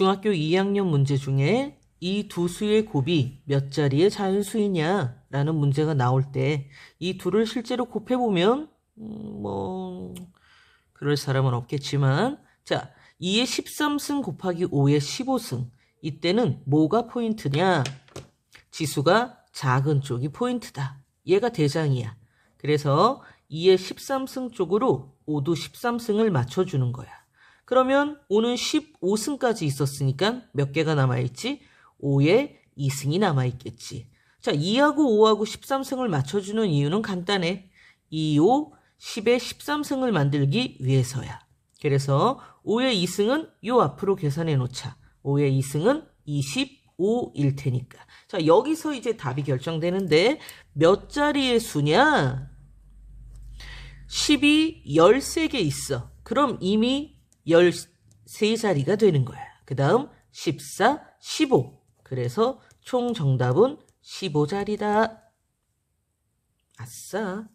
중학교 2학년 문제 중에 이 두 수의 곱이 몇 자리의 자연수이냐 라는 문제가 나올 때 이 둘을 실제로 곱해보면 음, 뭐 그럴 사람은 없겠지만 자 2의 13승 곱하기 5의 15승 이때는 뭐가 포인트냐? 지수가 작은 쪽이 포인트다. 얘가 대장이야. 그래서 2의 13승 쪽으로 5도 13승을 맞춰주는 거야 그러면 5는 15승까지 있었으니까 몇 개가 남아있지? 5에 2승이 남아있겠지. 자, 2하고 5하고 13승을 맞춰주는 이유는 간단해. 2, 5, 10에 13승을 만들기 위해서야. 그래서 5의 2승은 요 앞으로 계산해 놓자. 5의 2승은 25일 테니까. 자, 여기서 이제 답이 결정되는데 몇 자리의 수냐? 10이 13개 있어. 그럼 이미 13자리가 되는 거야. 그 다음 14, 15. 그래서 총 정답은 15자리다. 아싸.